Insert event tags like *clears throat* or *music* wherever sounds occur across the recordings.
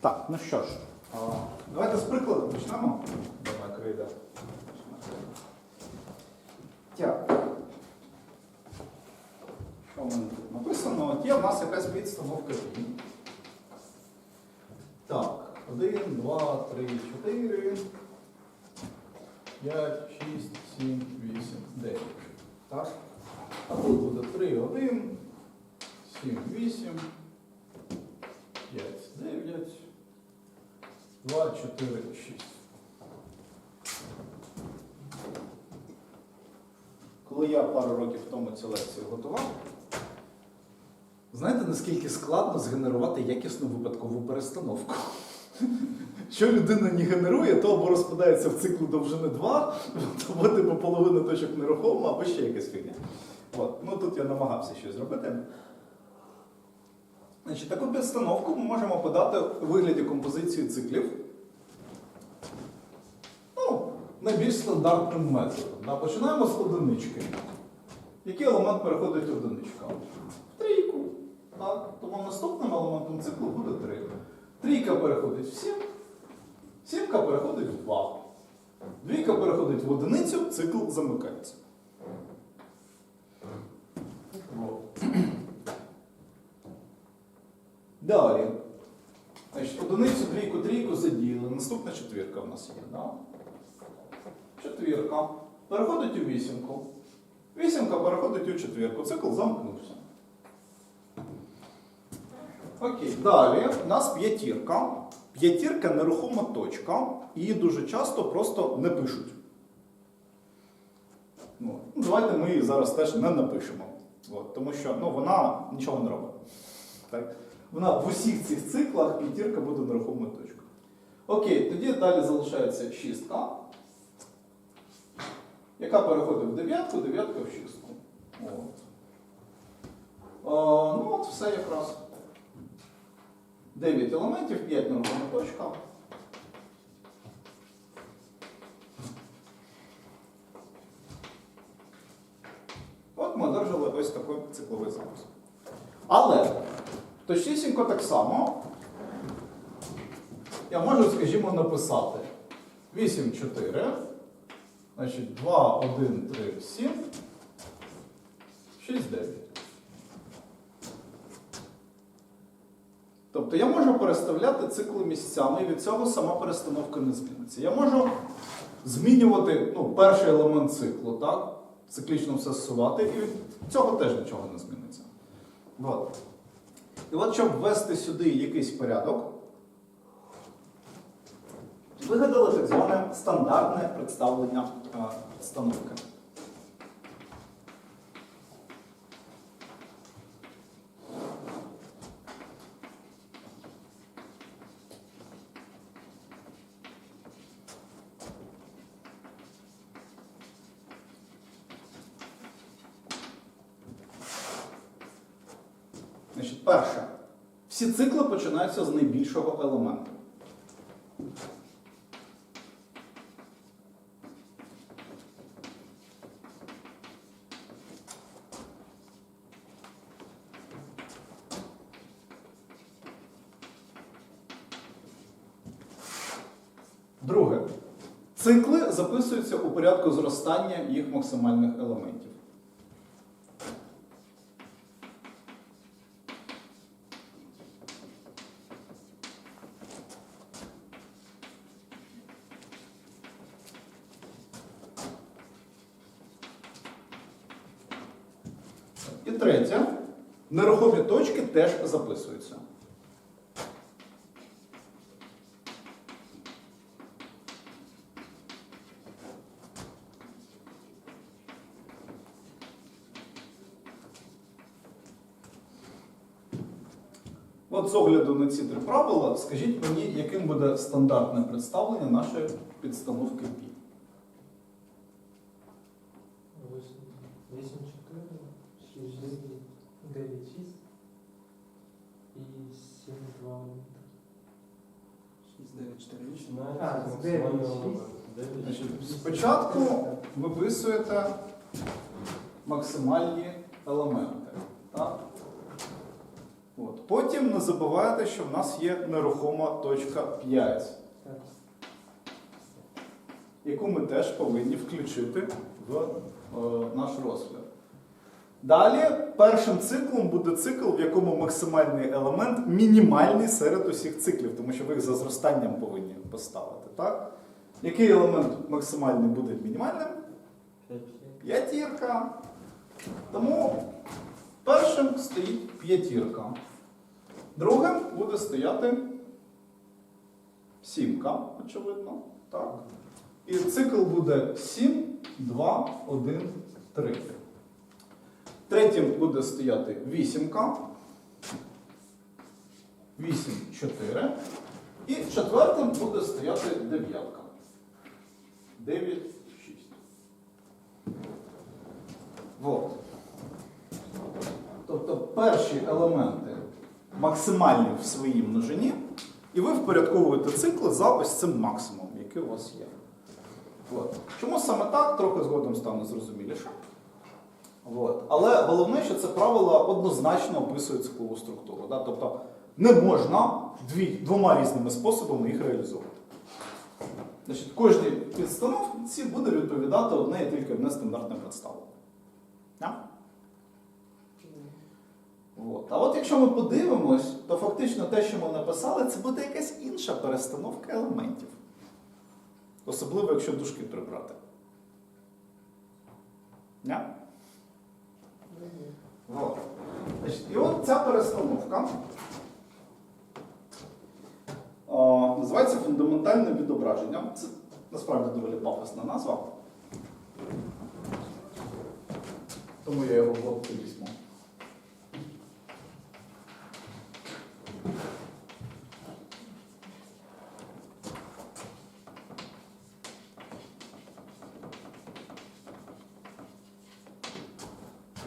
Так, ну що ж, а, давайте з прикладу почнемо. Давай, крейда. Так. Що в мене тут написано? От є в нас якась підстановка дій. Так, 1, 2, 3, 4, 5, 6, 7, 8, 9. Так? А тут буде 3, 1, 7, 8, 5, 9, 2, 4, 6. Коли я пару років тому цю лекцію готував, знаєте, наскільки складно згенерувати якісну випадкову перестановку? Що людина не генерує, то або розпадається в циклу довжини 2, або типу половина точок нерухома, або ще якась фігня. От. Ну тут я намагався щось зробити. Значить, таку підстановку ми можемо подати у вигляді композиції циклів. Ну, найбільш стандартним методом. Починаємо з одинички. Який елемент переходить в одиничку? В трійку. Так? Тому наступним елементом циклу буде 3. Трійка переходить в 7. Сімка переходить в 2. Двійка переходить в одиницю, цикл замикається. От. Далі. Значить, одиницю, двійку, трійку задіяли. Наступна четвірка в нас є. Да? Четвірка. Переходить у вісімку. Вісімка переходить у четвірку. Цикл замкнувся. Окей. Далі у нас п'ятірка. П'ятірка нерухома точка. Її дуже часто просто не пишуть. Ну, ну, давайте ми її зараз теж не напишемо. От, тому що ну, вона нічого не робить. Так? Вона в усіх цих циклах п'ятірка буде нерухомою точкою. Окей, тоді далі залишається шістка, яка переходить в дев'ятку, дев'ятка в шістку. От. О, ну от все якраз. 9 елементів, 5 нерухома точка. От ми одержали ось такий цикловий запис. Але точнісінько так само я можу, скажімо, написати 8, 4, значить 2, 1, 3, 7, 6, 9. Тобто я можу переставляти цикли місцями, і від цього сама перестановка не зміниться. Я можу змінювати ну, перший елемент циклу, так? циклічно все зсувати, і від цього теж нічого не зміниться. От. І от щоб ввести сюди якийсь порядок, вигадали так зване стандартне представлення е, становки. Значить, перше. Всі цикли починаються з найбільшого елементу. Друге. Цикли записуються у порядку зростання їх максимальних елементів. І третє. Нерухомі точки теж записуються. От з огляду на ці три правила, скажіть мені, яким буде стандартне представлення нашої підстановки π. 8, 4, 6, 9, 6 і 7, 2, 6, 9, 4, 8. А, з 9, 6. Значить, спочатку виписуєте максимальні елементи. Так? От. Потім не забувайте, що в нас є нерухома точка 5, яку ми теж повинні включити в е, наш розгляд. Далі першим циклом буде цикл, в якому максимальний елемент мінімальний серед усіх циклів, тому що ви їх за зростанням повинні поставити. Так? Який елемент максимальний буде мінімальним? П'ятірка. Тому першим стоїть п'ятірка. Другим буде стояти сімка, очевидно. Так? І цикл буде 7, 2, 1, 3. Третім буде стояти вісімка. 8, 4. І четвертим буде стояти дев'ятка. 9, 6. Вот. Тобто перші елементи максимальні в своїй множині, і ви впорядковуєте цикли за ось цим максимумом, який у вас є. От. Чому саме так, трохи згодом стане зрозуміліше. От. Але головне, що це правило однозначно описує циклову структуру. Да? Тобто не можна дві, двома різними способами їх реалізовувати. Значить, кожній підстановці буде відповідати одне і тільки одне стандартне представлення. От. А от якщо ми подивимось, то фактично те, що ми написали, це буде якась інша перестановка елементів. Особливо, якщо дужки прибрати. Не? От. Значить, і от ця перестановка о, називається фундаментальне відображення. Це насправді доволі пафосна назва. Тому я його в лобку візьму.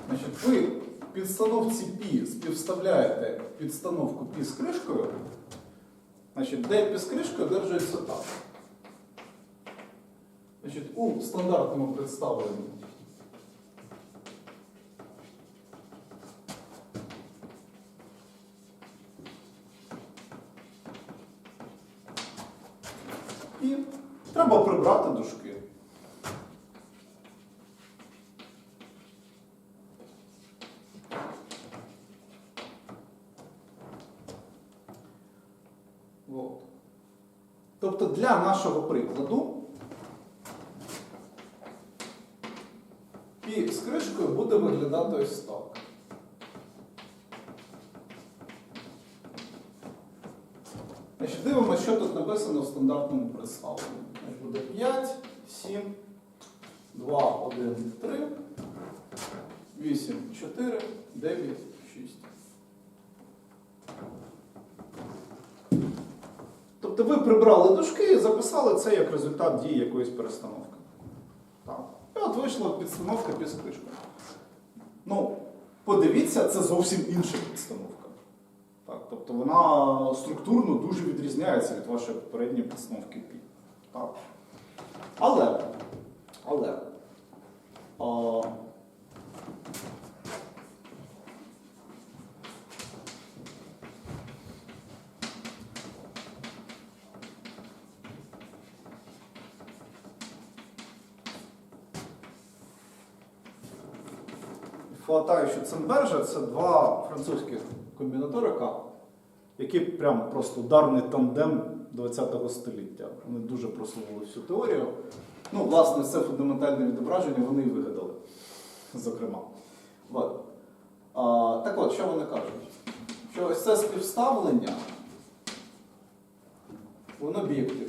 Значить, ви в підстановці пі співставляєте підстановку пі з кришкою, значить, де пі з кришкою держується так. Значить, у стандартному представленні і треба прибрати дужки. Вот. Тобто нашого прикладу пі з кришкою буде виглядати ось так. Дивимося, що тут написано в стандартному представленні. Буде 5, 7, 2, 1, 3, 8, 4, 9, 6. Тобто ви прибрали дужки і записали це як результат дії якоїсь перестановки. Так. І от вийшла підстановка під кришкою. Ну, подивіться, це зовсім інша підстановка. Так, тобто вона структурно дуже відрізняється від вашої попередньої підстановки пі. Але, а, Фуата і Шуценбержа це два французьких комбінаторика, які прям просто ударний тандем 20-го століття. Вони дуже просували всю теорію. Ну, власне, це фундаментальне відображення вони і вигадали, зокрема. От. А, так от, що вони кажуть? Що ось це співставлення, воно бієктивне.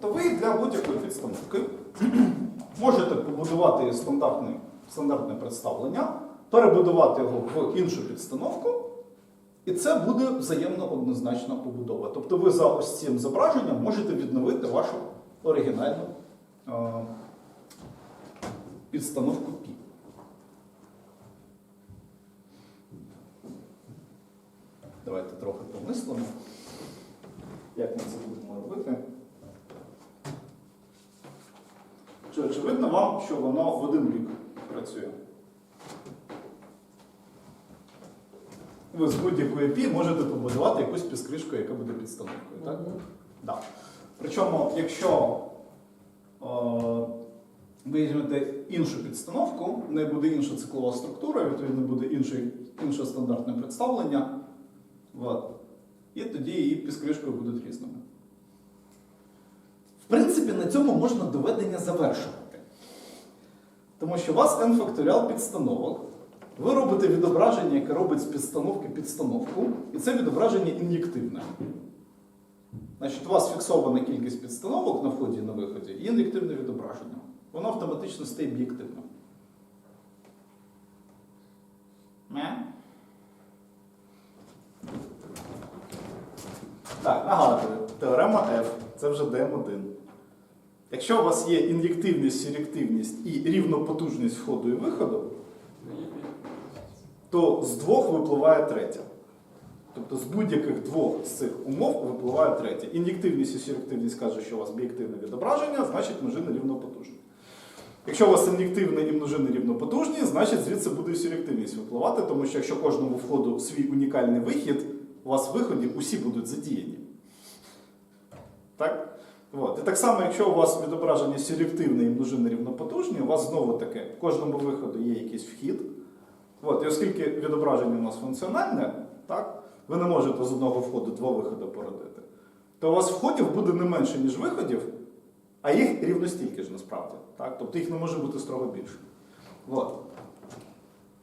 Тобто ви для будь-якої підстановки *clears throat* можете побудувати стандартне, стандартне представлення, перебудувати його в іншу підстановку, і це буде взаємно однозначна побудова. Тобто ви за ось цим зображенням можете відновити вашу оригінальну е, підстановку пі. Давайте трохи помислимо, як ми це будемо робити. Чи очевидно вам, що воно в один бік працює. Ви з будь-якої пі можете побудувати якусь підскришку, яка буде підстановкою. Так? Да. Причому, якщо е, ви візьмете іншу підстановку, в неї буде інша циклова структура, відповідно буде інше, інше стандартне представлення. От. І тоді її підскришкою будуть різними. Принципі, на цьому можна доведення завершувати. Тому що у вас n факторіал підстановок. Ви робите відображення, яке робить з підстановки підстановку, і це відображення ін'єктивне. Значить, у вас фіксована кількість підстановок на вході і на виході і ін'єктивне відображення. Воно автоматично стає об'єктивним. Так, нагадую, теорема F це вже DM1. Якщо у вас є ін'єктивність, сірективність і рівнопотужність входу і виходу, то з двох випливає третя. Тобто з будь-яких двох з цих умов випливає третя. Ін'єктивність і сірективність каже, що у вас бієктивне відображення, значить множини рівнопотужні. Якщо у вас ін'єктивне і множини рівнопотужні, значить звідси буде і сірективність випливати, тому що якщо кожному входу свій унікальний вихід, у вас в виході усі будуть задіяні. Так? От. І так само, якщо у вас відображення селективне і множини рівнопотужні, у вас знову таке, в кожному виходу є якийсь вхід. От. І оскільки відображення у нас функціональне, так, ви не можете з одного входу два виходи породити, то у вас входів буде не менше, ніж виходів, а їх рівно стільки ж насправді. Так? Тобто їх не може бути строго більше. От.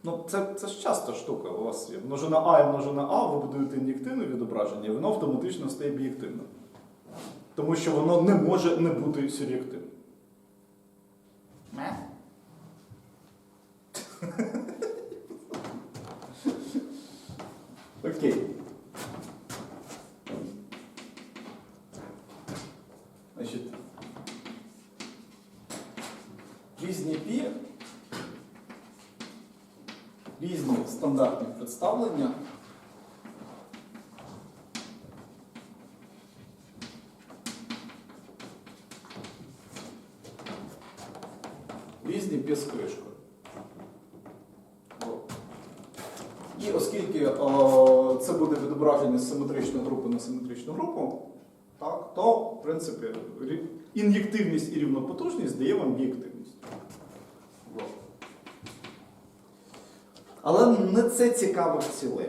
Ну, це, це ж часто штука. У вас є множина А і множина А, ви будуєте ін'єктивне відображення, і воно автоматично стає об'єктивним. Тому що воно не може не бути сюр'єктивним. Ме? Окей. Значить, різні пі, різні стандартні представлення. Різні пі з кришкою. От. І оскільки о, це буде відображення з симетричної групи на симетричну групу, так, то, в принципі, ін'єктивність і рівнопотужність дає вам бієктивність. От. Але не це цікаво в цілому.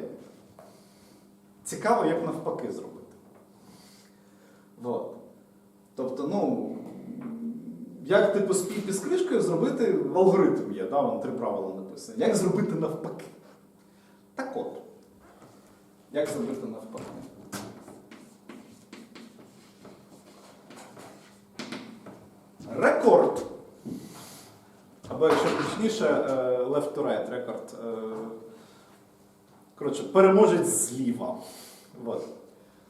Цікаво, як навпаки зробити. От. Тобто, ну, як типу з пі- з кришкою зробити алгоритм є, да? Вон три правила написані. Як зробити навпаки? Так от. Як зробити навпаки? Рекорд. Або якщо точніше, е, left to right рекорд. е, Коротше, переможець зліва. От.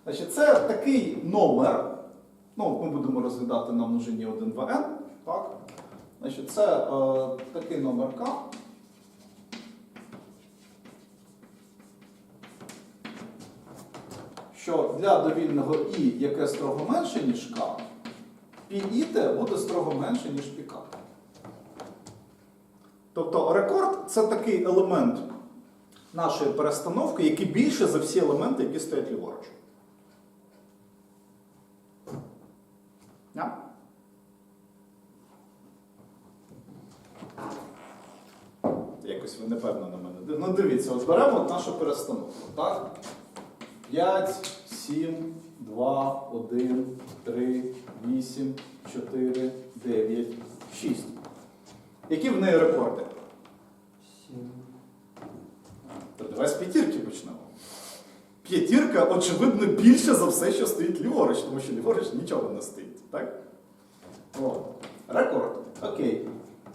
Значить, це такий номер. Ну, ми будемо розглядати на множині 1 в n. Так? Значить, це е, такий номер К. Що для довільного І, яке строго менше, ніж К, пі-іте буде строго менше, ніж пі-К. Тобто рекорд це такий елемент нашої перестановки, який більше за всі елементи, які стоять ліворуч. Yeah. Якось ви непевно на мене. Ну дивіться, от беремо нашу перестановку. Так? 5, 7, 2, 1, 3, 8, 4, 9, 6. Які в неї рекорди? Сім. То давай з п'ятірки почнемо. П'ятірка, очевидно, більше за все, що стоїть ліворуч, тому що ліворуч нічого не стоїть. Так? О, рекорд. Окей.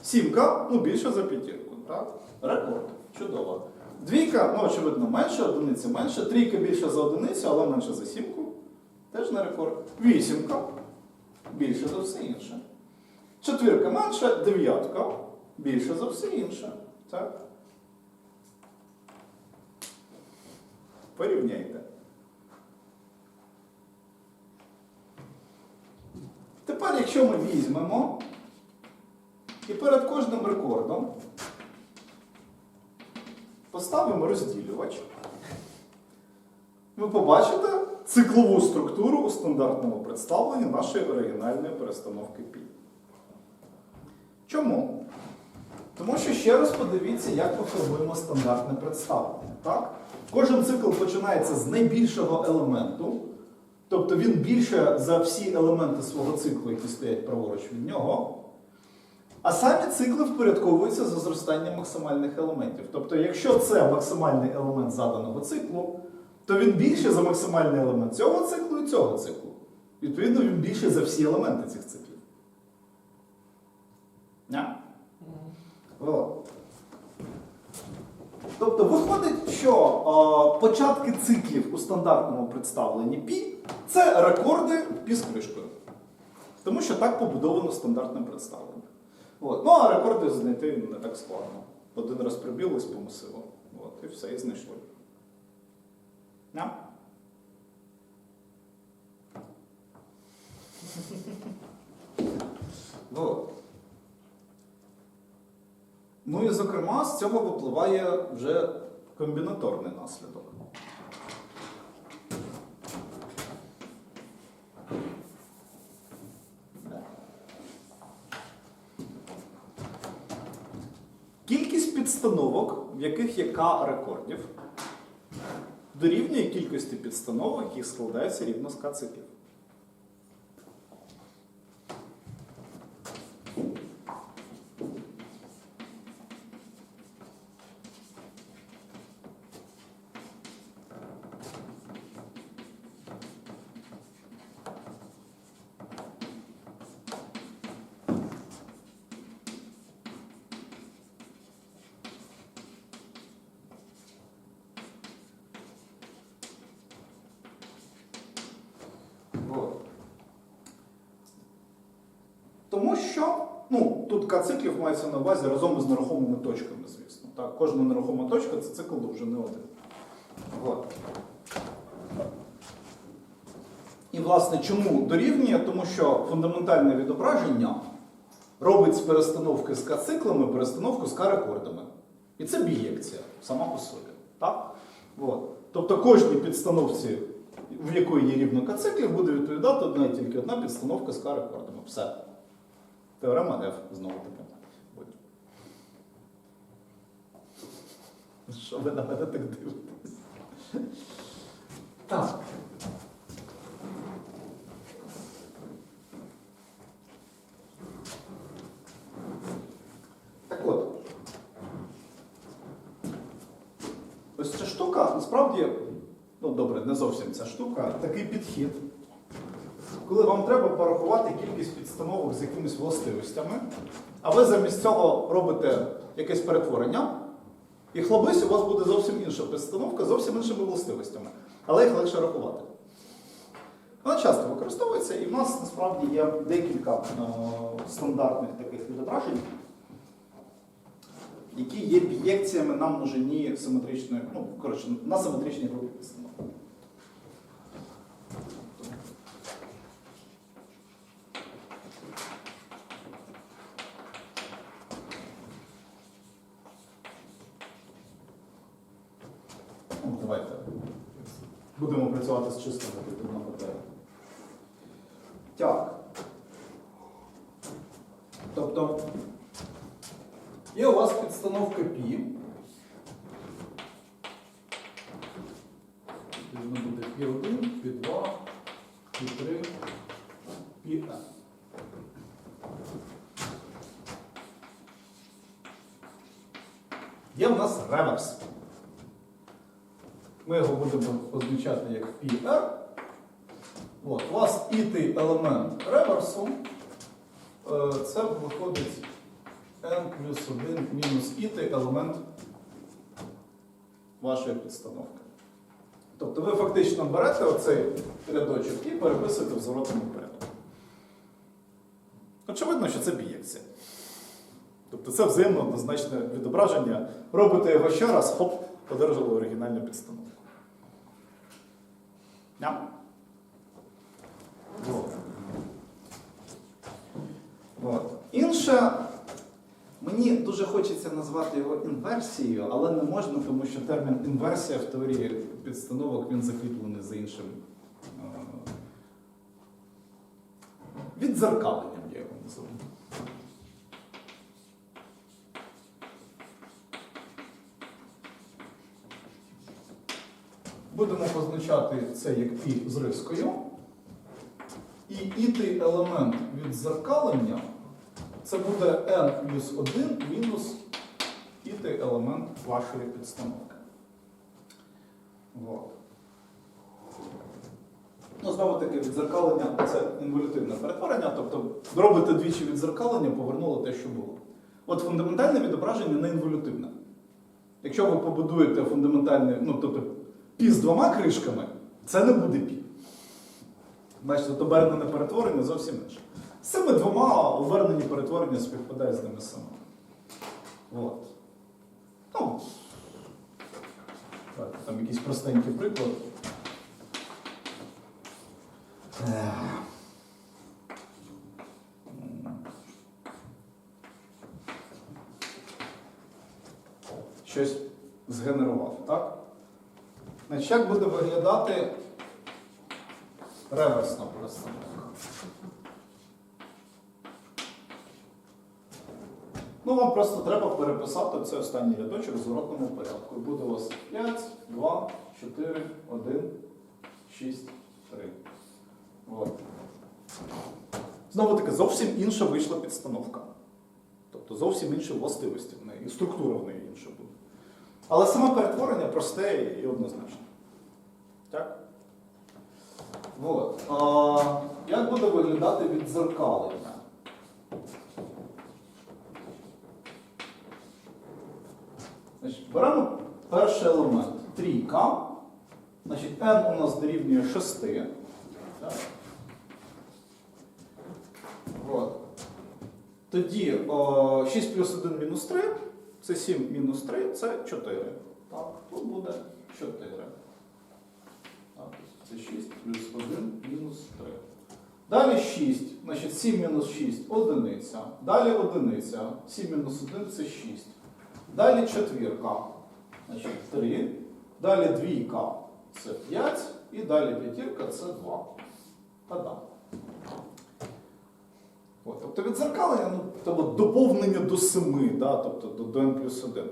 Сімка, ну більше за п'ятірку. Так? Рекорд. Чудово. Двійка, ну, очевидно, менше, одиниця менше. Трійка більше за одиницю, але менше за сімку. Теж не рекорд. Вісімка. Більше за все інше. Четвірка менше, дев'ятка. Більше за все інше. Так? Порівняйте. Тепер, якщо ми візьмемо І перед кожним рекордом поставимо розділювач. Ви побачите циклову структуру у стандартному представленні нашої оригінальної перестановки π. Чому? Тому що ще раз подивіться, як ми формуємо стандартне представлення. Так? Кожен цикл починається з найбільшого елементу, тобто він більше за всі елементи свого циклу, які стоять праворуч від нього. А самі цикли впорядковуються за зростанням максимальних елементів. Тобто, якщо це максимальний елемент заданого циклу, то він більше за максимальний елемент цього циклу і цього циклу. Відповідно, він більше за всі елементи цих циклів. Ня? О. Тобто виходить, що е, початки циклів у стандартному представленні π це рекорди π з кришкою. Тому що так побудовано стандартне представлення. От. Ну, а рекорди знайти не так складно. Один раз прибілись по масиву. От, і все, і знайшли. Ня? Вот. Ну і зокрема, з цього випливає вже комбінаторний наслідок. Да. Кількість підстановок, в яких є К рекордів, дорівнює кількості підстановок, які складаються рівно з К циклів. Вот. Тому що ну, тут К циклів мається на увазі разом із нерухомими точками, звісно. Так, кожна нерухома точка це цикл довжини один. Вот. І, власне, чому дорівнює? Тому що фундаментальне відображення робить з перестановки з К-циклами перестановку з К-рекордами. І це бієкція сама по собі. Так? От. Тобто кожній підстановці, в якої є рівно К-циклів, буде відповідати одна і тільки одна підстановка з К-рекордами. Все. Теорема F знову таки. Що ви на мене так дивитесь? Так. Так от. Ось ця штука, насправді, ну добре, не зовсім ця штука, такий підхід, коли вам треба порахувати кількість підстановок з якимись властивостями, а ви замість цього робите якесь перетворення, і хлопець у вас буде зовсім інша підстановка, зовсім іншими властивостями, але їх легше рахувати. Вона часто використовується, і в нас насправді є декілька е, стандартних таких відображень, які є бієкціями на множині симетричної, ну, коротше, на симетричній групі підстановок. Ну, давайте будемо працювати з чистими на папері. Так. Тобто є у вас підстановка π. Вашої підстановки. Тобто ви фактично берете оцей рядочок і переписуєте в зворотному порядку. Очевидно, що це бієкція. Тобто це взаємно однозначне відображення. Робите його ще раз, хоп, одержали оригінальну підстановку. Вот. Вот. Інше, Мені дуже хочеться назвати його інверсією, але не можна, тому що термін інверсія в теорії підстановок він закріплений за іншим. е, Віддзеркаленням я його називаю. Будемо позначати це як пі з рискою. І ітий елемент віддзеркалення це буде n плюс 1 мінус ітий елемент вашої підстановки. Вот. Ну, знову таки, віддзеркалення це інволютивне перетворення, тобто робите двічі віддзеркалення, повернули те, що було. От фундаментальне відображення не інволютивне. Якщо ви побудуєте фундаментальне, ну тобто пі з двома кришками, це не буде пі. Бачите, то обернене перетворення зовсім інше. З цими двома обернені перетворення співпадають з ними самими. От. Ну, так, там якийсь простенький приклад. Щось згенерував, так? Значить, як буде виглядати реверсна перестановка? Ну, вам просто треба переписати цей останній рядочок в зворотному порядку. Буде у вас 5, 2, 4, 1, 6, 3. От. Знову таки, зовсім інша вийшла підстановка. Тобто зовсім інші властивості в неї, і структура в неї інша буде. Але саме перетворення просте і однозначне. Так? От. А, як буде виглядати віддзеркалення? Значить, беремо перший елемент трійка. Значить, n у нас дорівнює 6. Так? От. Тоді о, 6 плюс 1 мінус 3 це 7 мінус 3 це 4. Так, тут буде 4. Так, це 6 плюс 1 мінус 3. Далі 6. Значить, 7 мінус 6 одиниця. Далі одиниця. 7 мінус 1 це 6. Далі четвірка. Значить, 3. Далі двійка це 5. І далі п'ятірка це 2. Та-да. От, тобто відзеркалення, ну, тобто доповнення до 7, да, тобто до, n плюс 1.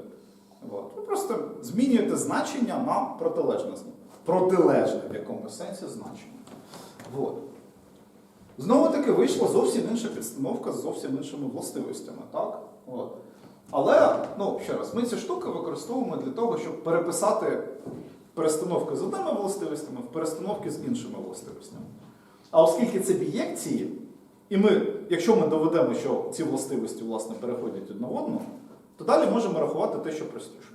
От. Ви просто змінюєте значення на протилежне, протилежне в якомусь сенсі значення. От. Знову таки вийшла зовсім інша підстановка з зовсім іншими властивостями. Так? От. Але, ну, ще раз, ми ці штуки використовуємо для того, щоб переписати перестановки з одними властивостями в перестановки з іншими властивостями. А оскільки це бієкції, і ми, якщо ми доведемо, що ці властивості власне переходять одна в одну, то далі можемо рахувати те, що простіше.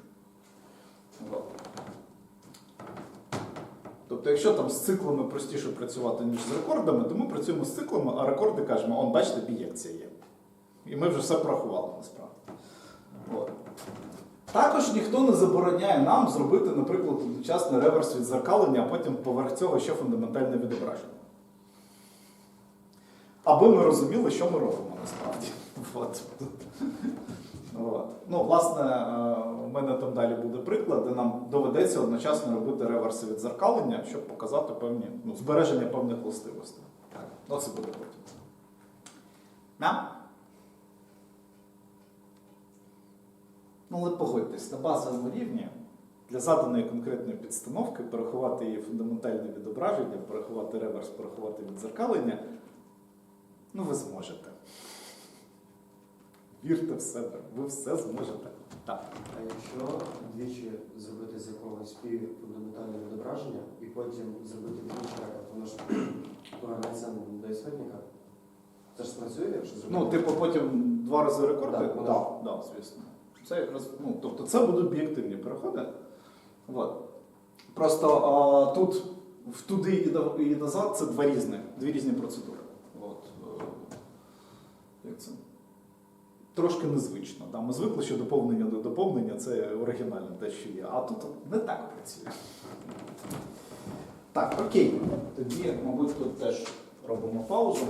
Тобто, якщо там з циклами простіше працювати, ніж з рекордами, то ми працюємо з циклами, а рекорди кажемо, он, бачите, бієкція є. І ми вже все порахували насправді. От. Також ніхто не забороняє нам зробити, наприклад, одночасний реверс відзеркалення, а потім поверх цього ще фундаментальне відображення. Аби ми розуміли, що ми робимо насправді. *laughs* От. От. Ну, власне, е, у мене там далі буде приклад, де нам доведеться одночасно робити реверси відзеркалення, щоб показати певні, ну, збереження певних властивостей. Так, ну буде потім. На? Ну, але погодьтесь, на базовому рівні для заданої конкретної підстановки порахувати її фундаментальне відображення, порахувати реверс, порахувати відзеркалення, ну ви зможете. Вірте в себе, ви все зможете. Так. А якщо двічі зробити з якогось пі фундаментальне відображення і потім зробити двічі рекорд, воно ж повернеться до ісходника? Це ж спрацює, якщо зробити? Ну, типу, потім два рази рекорди? Так, воно да, да, звісно. Це ну, тобто це будуть об'єктивні переходи. От. Просто а, тут в туди і назад це два різні, дві різні процедури. От. е, Як це? Трошки незвично. Да? Ми звикли, що доповнення до доповнення це оригінальне те, що є. А тут не так працює. Так, окей. Тоді, мабуть, тут теж робимо паузу.